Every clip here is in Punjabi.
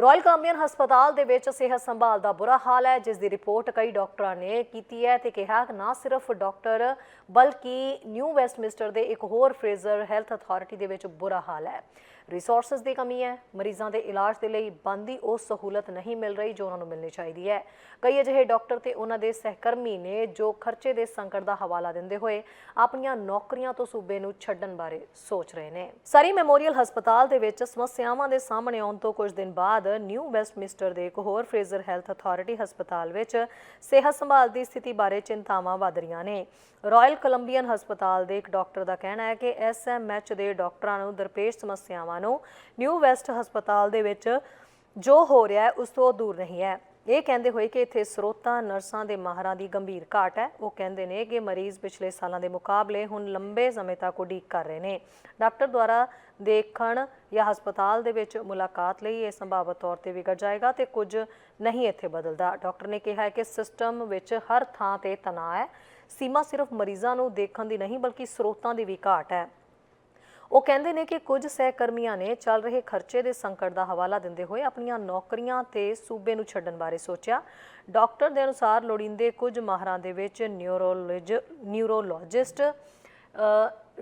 ਰਾਇਲ ਕਾਮਿਅਨ ਹਸਪਤਾਲ ਦੇ ਵਿੱਚ ਸਿਹਤ ਸੰਭਾਲ ਦਾ ਬੁਰਾ ਹਾਲ ਹੈ, ਜਿਸ ਦੀ ਰਿਪੋਰਟ ਕਈ ਡਾਕਟਰਾਂ ਨੇ ਕੀਤੀ ਹੈ ਤੇ ਕਿਹਾ ਕਿ ਨਾ ਸਿਰਫ ਡਾਕਟਰ ਬਲਕਿ ਨਿਊ ਵੈਸਟਮਿੰਸਟਰ ਦੇ ਇੱਕ ਹੋਰ ਫਰੇਜ਼ਰ ਹੈਲਥ ਅਥਾਰਟੀ ਦੇ ਵਿੱਚ ਬੁਰਾ ਹਾਲ ਹੈ। ਰਿਸੋਰਸਸ ਦੀ ਕਮੀ ਹੈ, ਮਰੀਜ਼ਾਂ ਦੇ ਇਲਾਜ ਦੇ ਲਈ ਬੰਦੀ ਉਹ ਸਹੂਲਤ ਨਹੀਂ ਮਿਲ ਰਹੀ ਜੋ ਉਹਨਾਂ ਨੂੰ ਮਿਲਣੀ ਚਾਹੀਦੀ ਹੈ। ਕਈ ਅਜਿਹੇ ਡਾਕਟਰ ਤੇ ਉਹਨਾਂ ਦੇ ਸਹਿਕਰਮੀ ਨੇ ਜੋ ਖਰਚੇ ਦੇ ਸੰਕਟ ਦਾ ਹਵਾਲਾ ਦਿੰਦੇ ਹੋਏ ਆਪਣੀਆਂ ਨੌਕਰੀਆਂ ਤੋਂ ਸੂਬੇ ਨੂੰ ਛੱਡਣ ਬਾਰੇ ਸੋਚ ਰਹੇ ਨੇ। ਸਰੀ ਮੈਮੋਰੀਅਲ ਹਸਪਤਾਲ ਦੇ ਵਿੱਚ ਸਮੱਸਿਆਵਾਂ ਦੇ ਸਾਹਮਣੇ ਆਉਣ ਤੋਂ ਕੁਝ ਦਿਨ ਬਾਅਦ ਨਿਊ ਵੈਸਟਮਿੰਸਟਰ ਦੇ ਇੱਕ ਹੋਰ ਫਰੇਜ਼ਰ ਹੈਲਥ ਅਥਾਰਟੀ ਹਸਪਤਾਲ ਵਿੱਚ ਸਿਹਤ ਸੰਭਾਲ ਦੀ ਸਥਿਤੀ ਬਾਰੇ ਚਿੰਤਾਵਾਂ ਵਧ ਰਹੀਆਂ ਨੇ। ਰਾਇਲ ਕੋਲੰਬੀਅਨ ਹਸਪਤਾਲ ਦੇ ਇੱਕ ਡਾਕਟਰ ਦਾ ਕਹਿਣਾ ਹੈ ਕਿ ਐਸਐਮਐਚ ਦੇ ਡਾਕਟਰਾਂ ਨੂੰ ਦਰਪੇਸ਼ ਸਮੱਸਿਆਵਾਂ ਨੂੰ ਨਿਊ ਵੈਸਟ ਹਸਪਤਾਲ ਦੇ ਵਿੱਚ ਜੋ ਹੋ ਰਿਹਾ ਹੈ, ਉਸ ਤੋਂ ਦੂਰ ਨਹੀਂ ਹੈ। ਇਹ ਕਹਿੰਦੇ ਹੋਏ ਕਿ ਇੱਥੇ ਸਰੋਤਾਂ, ਨਰਸਾਂ ਦੇ ਮਾਹਰਾਂ ਦੀ ਗੰਭੀਰ ਘਾਟ ਹੈ। ਉਹ ਕਹਿੰਦੇ ਨੇ ਕਿ ਮਰੀਜ਼ ਪਿਛਲੇ ਸਾਲਾਂ ਦੇ ਮੁਕਾਬਲੇ ਹੁਣ ਲੰਬੇ ਸਮੇਂ ਤੱਕ ਉਡੀਕ ਕਰ ਰਹੇ ਨੇ। ਡਾਕਟਰ ਦੁਆਰਾ ਦੇਖਣ ਜਾਂ ਹਸਪਤਾਲ ਦੇ ਵਿੱਚ ਮੁਲਾਕਾਤ ਲਈ ਇਹ ਸੰਭਾਵਤ ਤੌਰ ਤੇ ਵਿਗੜ ਜਾਏਗਾ ਤੇ ਕੁਝ ਨਹੀਂ ਇੱਥੇ ਬਦਲਦਾ। ਡਾਕਟਰ ਨੇ ਕਿਹਾ ਹੈ ਕਿ ਸਿਸਟਮ ਵਿੱਚ ਹਰ ਥਾਂ ਤੇ ਤਣਾਅ ਹੈ। ਸੀਮਾ ਸਿਰਫ ਮਰੀਜ਼ਾਂ ਨੂੰ ਦੇਖਣ ਦੀ ਨਹੀਂ, ਬਲਕਿ ਸਰੋਤਾਂ ਦੀ ਵੀ ਘਾਟ ਹੈ। ਉਹ ਕਹਿੰਦੇ ਨੇ ਕਿ ਕੁਝ ਸਹਿਕਰਮੀਆਂ ਨੇ ਚੱਲ ਰਹੇ ਖਰਚੇ ਦੇ ਸੰਕਟ ਦਾ ਹਵਾਲਾ ਦਿੰਦੇ ਹੋਏ ਆਪਣੀਆਂ ਨੌਕਰੀਆਂ ਤੇ ਸੂਬੇ ਨੂੰ ਛੱਡਣ ਬਾਰੇ ਸੋਚਿਆ। ਡਾਕਟਰ ਦੇ ਅਨੁਸਾਰ ਲੋੜੀਂਦੇ ਕੁਝ ਮਾਹਰਾਂ ਦੇ ਵਿੱਚ ਨਿਊਰੋਲੋਜ ਨਿਊਰੋਲੋਜਿਸਟ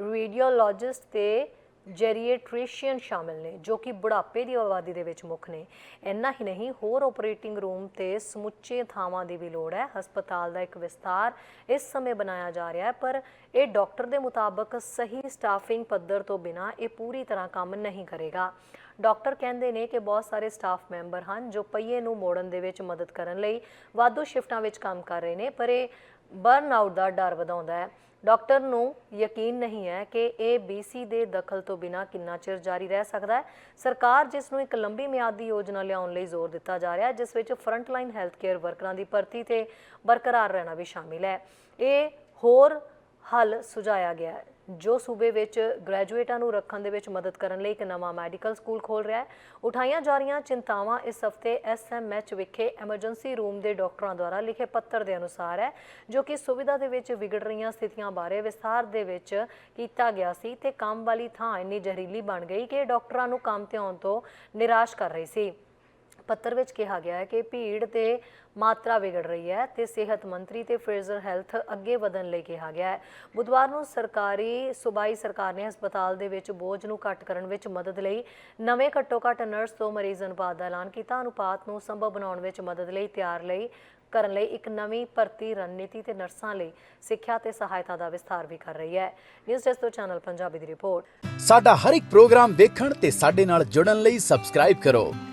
ਰੇਡੀਓਲੋਜਿਸਟ ਤੇ ਜੈਰੀਏਟ੍ਰੀਸ਼ੀਅਨ ਸ਼ਾਮਿਲ ਨੇ, ਜੋ ਕਿ ਬੁਢਾਪੇ ਦੀ ਆਬਾਦੀ ਦੇ ਵਿੱਚ ਮੁੱਖ ਨੇ। ਇੰਨਾ ਹੀ ਨਹੀਂ, ਹੋਰ ਆਪਰੇਟਿੰਗ ਰੂਮ ਤੇ ਸਮੁੱਚੇ ਥਾਵਾਂ ਦੀ ਵੀ ਲੋੜ ਹੈ। ਹਸਪਤਾਲ ਦਾ ਇੱਕ ਵਿਸਤਾਰ ਇਸ ਸਮੇਂ ਬਣਾਇਆ ਜਾ ਰਿਹਾ ਹੈ, ਪਰ ਇਹ ਡਾਕਟਰ ਦੇ ਮੁਤਾਬਕ ਸਹੀ ਸਟਾਫਿੰਗ ਪੱਧਰ ਤੋਂ ਬਿਨਾ ਇਹ ਪੂਰੀ ਤਰ੍ਹਾਂ ਕੰਮ ਨਹੀਂ ਕਰੇਗਾ। ਡਾਕਟਰ ਕਹਿੰਦੇ ਨੇ ਕਿ ਬਹੁਤ ਸਾਰੇ ਸਟਾਫ ਮੈਂਬਰ ਹਨ, ਜੋ ਪਈਏ ਨੂੰ ਮੋੜਨ ਦੇ ਵਿੱਚ ਮਦਦ ਕਰਨ ਲਈ ਵਾਧੂ ਸ਼ਿਫਟਾਂ ਵਿੱਚ ਕੰਮ ਕਰ ਰਹੇ ਨੇ, ਪਰ ਇਹ ਬਰਨ ਆਊਟ ਦਾ ਡਰ ਵਧਾਉਂਦਾ ਹੈ। ਡਾਕਟਰ ਨੂੰ ਯਕੀਨ ਨਹੀਂ ਹੈ ਕਿ ਇਹ ਬੀਸੀ ਦੇ ਦਖਲ ਤੋਂ ਬਿਨਾ ਕਿੰਨਾ ਚਿਰ ਜਾਰੀ ਰਹਿ ਸਕਦਾ ਹੈ। ਸਰਕਾਰ ਜਿਸ ਨੂੰ ਇੱਕ ਲੰਬੀ ਮਿਆਦੀ ਯੋਜਨਾ ਲਿਆਉਣ ਲਈ ਜ਼ੋਰ ਦਿੱਤਾ ਜਾ ਰਿਹਾ ਹੈ, ਜਿਸ ਵਿੱਚ ਫਰੰਟਲਾਈਨ ਹੈਲਥ ਕੇਅਰ ਵਰਕਰਾਂ ਦੀ ਭਰਤੀ ਤੇ ਬਰਕਰਾਰ ਰਹਿਣਾ ਵੀ ਸ਼ਾਮਿਲ ਹੈ। ਇਹ ਹੋਰ ਹੱਲ ਸੁਝਾਇਆ ਗਿਆ ਹੈ, ਜੋ ਸੂਬੇ ਵਿੱਚ ਗ੍ਰੈਜੂਏਟਾਂ ਨੂੰ ਰੱਖਣ ਦੇ ਵਿੱਚ ਮਦਦ ਕਰਨ ਲਈ ਇੱਕ ਨਵਾਂ ਮੈਡੀਕਲ ਸਕੂਲ ਖੋਲ ਰਿਹਾ ਹੈ। ਉਠਾਈਆਂ ਜਾ ਰਹੀਆਂ ਚਿੰਤਾਵਾਂ ਇਸ ਹਫ਼ਤੇ ਐਸਐਮਐਚ ਵਿਖੇ ਐਮਰਜੈਂਸੀ ਰੂਮ ਦੇ ਡਾਕਟਰਾਂ ਦੁਆਰਾ ਲਿਖੇ ਪੱਤਰ ਦੇ ਅਨੁਸਾਰ ਹੈ, ਜੋ ਕਿ ਸੁਵਿਧਾ ਦੇ ਵਿੱਚ ਵਿਗੜ ਰਹੀਆਂ ਸਥਿਤੀਆਂ ਬਾਰੇ ਵਿਸਥਾਰ ਦੇ ਵਿੱਚ ਕੀਤਾ ਗਿਆ ਸੀ ਤੇ ਕੰਮ ਵਾਲੀ ਥਾਂ ਇੰਨੀ ਜ਼ਹਿਰੀਲੀ ਬਣ ਗਈ ਕਿ ਡਾਕਟਰਾਂ ਨੂੰ ਕੰਮ ਤੇ ਆਉਣ ਤੋਂ ਨਿਰਾਸ਼ ਕਰ ਰਹੀ ਸੀ। ਪੱਤਰ ਵਿੱਚ ਕਿਹਾ ਗਿਆ ਹੈ ਕਿ ਭੀੜ ਤੇ ਮਾਤਰਾ ਵਿਗੜ ਰਹੀ ਹੈ ਤੇ ਸਿਹਤ ਮੰਤਰੀ ਤੇ ਫਰੇਜ਼ਰ ਹੈਲਥ ਅੱਗੇ ਵਧਣ ਲਈ ਕਿਹਾ ਗਿਆ ਹੈ। ਬੁੱਧਵਾਰ ਨੂੰ ਸਰਕਾਰੀ ਸੂਬਾਈ ਸਰਕਾਰ ਨੇ ਹਸਪਤਾਲ ਦੇ ਵਿੱਚ ਬੋਝ ਨੂੰ ਘੱਟ ਕਰਨ ਵਿੱਚ ਮਦਦ ਲਈ ਨਵੇਂ ਘੱਟੋ ਘੱਟ ਨਰਸ ਤੋਂ ਮਰੀਜ਼ ਅਨੁਪਾਤ ਦਾ ਐਲਾਨ ਕੀਤਾ। ਅਨੁਪਾਤ ਨੂੰ ਸੰਭਵ ਬਣਾਉਣ ਵਿੱਚ ਮਦਦ ਲਈ ਤਿਆਰ ਲਈ, ਕਰਨ ਲਈ ਇੱਕ ਨਵੀਂ ਭਰਤੀ ਰਣਨੀਤੀ ਤੇ ਨਰਸਾਂ ਲਈ ਸਿੱਖਿਆ ਤੇ ਸਹਾਇਤਾ ਦਾ ਵਿਸਥਾਰ ਵੀ ਕਰ ਰਹੀ ਹੈ। ਨਿਊਜ਼ ਡੈਸਕ ਤੋਂ ਚੈਨਲ ਪੰਜਾਬੀ ਦੀ ਰਿਪੋਰਟ। ਸਾਡਾ ਹਰ ਇੱਕ ਪ੍ਰੋਗਰਾਮ ਵੇਖਣ ਤੇ ਸਾਡੇ ਨਾਲ ਜੁੜਨ ਲਈ ਸਬਸਕ੍ਰਾਈਬ ਕਰੋ।